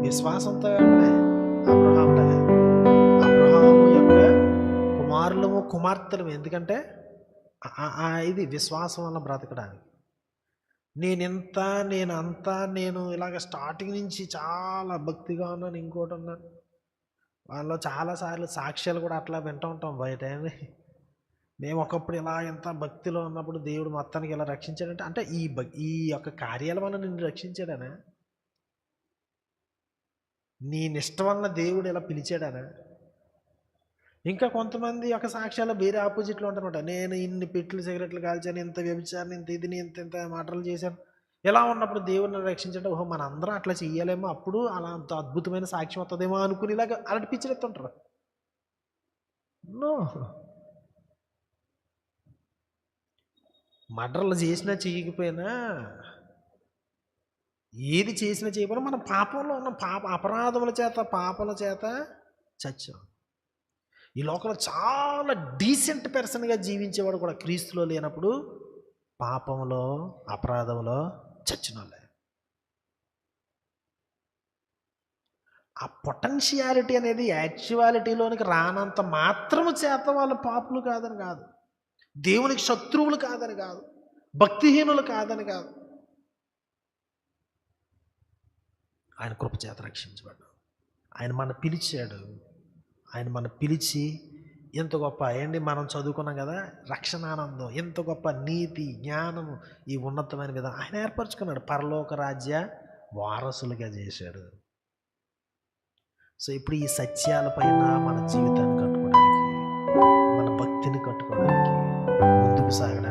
విశ్వాసంతో వెంటనే అబ్రహాంలే అబ్రహాము యొక్క కుమారులము కుమార్తెలము. ఎందుకంటే ఇది విశ్వాసం వల్ల బ్రతకడానికి. నేను ఇంత నేను అంతా నేను ఇలాగ స్టార్టింగ్ నుంచి చాలా భక్తిగా ఉన్నాను ఇంకోటి ఉన్నాను. వాళ్ళు చాలాసార్లు సాక్ష్యాలు కూడా అట్లా వింటూ ఉంటాం బయట. మేము ఒకప్పుడు ఇలా ఎంత భక్తిలో ఉన్నప్పుడు దేవుడు మొత్తానికి ఇలా రక్షించాడంటే అంటే ఈ భక్ ఈ యొక్క కార్యాల వల్ల నిన్ను రక్షించాడనా? నీ నిష్ట వలన దేవుడు ఇలా పిలిచాడనా ఇంకా కొంతమంది ఒక సాక్ష్యాలు వేరే ఆపోజిట్లో ఉంటారన్నమాట. నేను ఇన్ని పెట్లు సిగరెట్లు కాల్చాను ఇంత వ్యభిచారం ఇంత ఇది ఇంత ఇంత మాటలు చేశాను. ఇలా ఉన్నప్పుడు దేవుడిని రక్షించడం? ఓహో మన అందరం అట్లా చేయలేమో అప్పుడు అలా అంత అద్భుతమైన సాక్ష్యం వస్తుందేమో అనుకుని ఇలాగ పిక్చర్ పిచ్చిరెత్తుంటారు నో. మటర్లు చేసినా చేయకపోయినా ఏది చేసినా చేయకపోయినా మనం పాపంలో ఉన్న. పాప అపరాధముల చేత పాపల చేత చచ్చాం. ఈ లోకంలో చాలా డీసెంట్ పర్సన్గా జీవించేవాడు కూడా క్రీస్తులో లేనప్పుడు పాపంలో అపరాధంలో చచ్చిన వాళ్ళే ఆ పొటెన్షియాలిటీ అనేది యాక్చువాలిటీలోనికి రానంత మాత్రము చేత వాళ్ళు పాపులు కాదని కాదు. దేవునికి శత్రువులు కాదని కాదు. భక్తిహీనులు కాదని కాదు. ఆయన కృపచేత రక్షించబడ్డాం ఆయన మన పిలిచాడు. ఆయన మన పిలిచి ఎంత గొప్ప ఏంటి మనం చదువుకున్నాం కదా రక్షణ ఆనందం ఎంత గొప్ప నీతి జ్ఞానము ఈ ఉన్నతమైన విధానం ఆయన ఏర్పరచుకున్నాడు. పరలోక రాజ్య వారసులుగా చేశాడు. సో ఇప్పుడు ఈ సత్యాలపైన మన జీవితాన్ని కట్టుకోవడానికి మన భక్తిని కట్టుకోవడానికి ముందుకు సాగడానికి